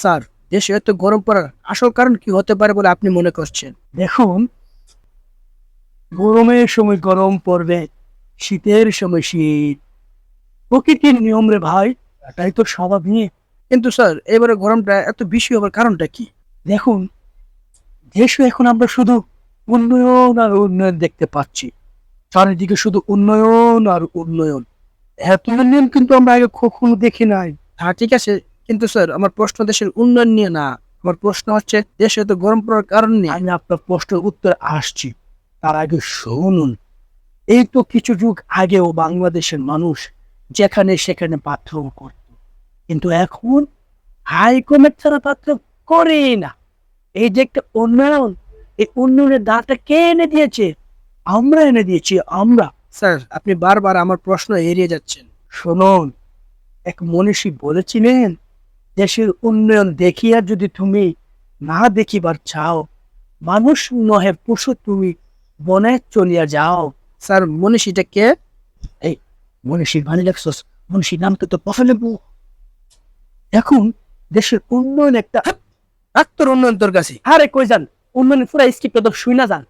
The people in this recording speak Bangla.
স্যার দেশে এত গরম পড়ার আসল কারণ কি হতে পারে বলে আপনি মনে করছেন? দেখুন গরমের সময় গরম পড়বে শীতের সময় শীত। প্রকৃতির নিয়ম রে ভাই এটাই তো স্বাভাবিক। কিন্তু স্যার এবারে গরমটা এত বেশি হবার কারণটা কি? দেখুন দেশে এখন আমরা শুধু উন্নয়ন আর উন্নয়ন দেখতে পাচ্ছি। চারিদিকে শুধু উন্নয়ন আর উন্নয়ন। এত উন্নয়ন কিন্তু আমরা আগে কখনো দেখি নাই। হ্যাঁ ঠিক আছে কিন্তু স্যার, আমার প্রশ্ন দেশের উন্নয়ন নিয়ে না, আমার প্রশ্ন হচ্ছে দেশে এত গরম পড়ার কারণ আমি আপনার প্রশ্নের উত্তর আসছি। তার আগে শুনুন। এই তো কিছু যুগ আগেও বাংলাদেশের মানুষ যেখানে সেখানে পাথর করত। কিন্তু এখন হাইকমেট ছাড়া পাত্র করে না। এই যে একটা উন্নয়ন, এই উন্নয়নের দাঁড়টা কে এনে দিয়েছে? আমরা এনে দিয়েছি, আমরা। স্যার, আপনি বারবার আমার প্রশ্ন এড়িয়ে যাচ্ছেন। শুনুন, এক মনীষী বলেছিলেন দেশের উন্নয়ন দেখিয়া যদি তুমি না দেখিবার চাও, মানুষ নহে, পশু তুমি বনে চলিয়া যাও। স্যার মনীষীটা কে? মনীষীর ভানি লেখছস। মনীষীর নাম তো পছন্দ এখন দেশের উন্নয়ন একটা আত্মর উন্নয়ন তোর কাছে আরে কই যান? উন্নয়ন পুরা স্ক্রিপ্ট তো শুই না যান।